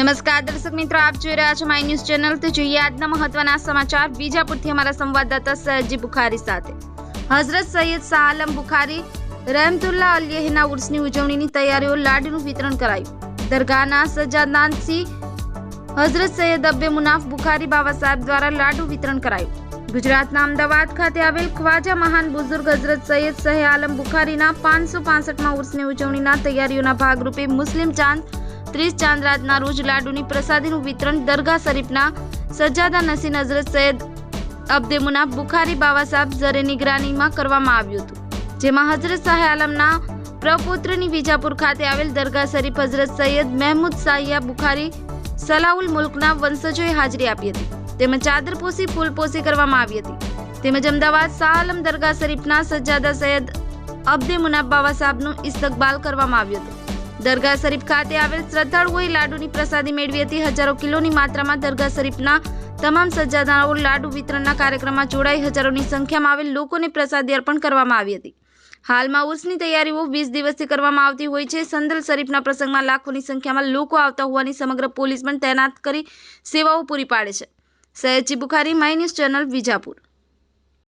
નમસ્કાર, દર્શક મિત્રો, આપ જોઈ રહ્યા છો માય ન્યૂઝ ચેનલ તો જોઈએ આજના મહત્વના સમાચાર. બીજાપુરથી અમારા સંવાદદાતા સયાજી બુખારી સાથે. હઝરત સૈયદ શાહઆલમ બુખારી રહેમતુલ્લા અલ્યહના ઉર્સની ઉજવણીની તૈયારીઓ લાડુનું વિતરણ કરાયું. દરગાહના સજ્જાદાનથી હઝરત સૈયદ અબ્બે મુનાફ બુખારી બાબા સાહેબ દ્વારા લાડુ વિતરણ કરાયું. ગુજરાતના અમદાવાદ ખાતે આવેલ ખ્વાજા મહાન બુઝુર્ગ હઝરત સૈયદ સહે આલમ બુખારીના પાંચસો પાસઠમાં ઉર્સની ઉજવણીના તૈયારીઓના ભાગરૂપે મુસ્લિમ ચાંદ ત્રીસ ચાંદરાતના રોજ લાડુની પ્રસાદીનું વિતરણ દરગાહ શરીફના સજ્જાદા નસીન હઝરત સૈયદ અબ્દે મુનાફ બુખારી બાબા સાહેબ ઝરે નિગરાનીમાં કરવામાં આવ્યું હતું, જેમાં હઝરત શાહ આલમના પ્રપુત્રની વિજાપુર ખાતે આવેલ દરગાહ શરીફ હઝરત સૈયદ મહેમૂદ સાહિયા બુખારી સલાઉલ મુલ્કના વંશજોએ હાજરી આપી હતી, તેમજ ચાદર પોસી, ફૂલ પોસી કરવામાં આવી હતી. તેમજ અમદાવાદ શાહ આલમ દરગાહ શરીફના સજ્જાદા સૈયદ અબ્દે મુનાબ બાબા સાહેબનું ઇસ્તકબાલ કરવામાં આવ્યું હતું. દરગાહ શરીફ ખાતે આવેલ શ્રદ્ધાળુઓએ લાડુની પ્રસાદી મેળવી હતી. હજારો કિલોની માત્રામાં દરગાહ શરીફના તમામ સજ્જાદાઓ લાડુ વિતરણના કાર્યક્રમમાં જોડાઈ હજારોની સંખ્યામાં આવેલ લોકોને પ્રસાદી અર્પણ કરવામાં આવી હતી. હાલમાં ઉર્સની તૈયારીઓ વીસ દિવસથી કરવામાં આવતી હોય છે. સંદલ શરીફના પ્રસંગમાં લાખોની સંખ્યામાં લોકો આવતા હોવાની સમગ્ર પોલીસ પણ તૈનાત કરી સેવાઓ પૂરી પાડે છે. Sayyedji Bukhari my news channel Vijapur.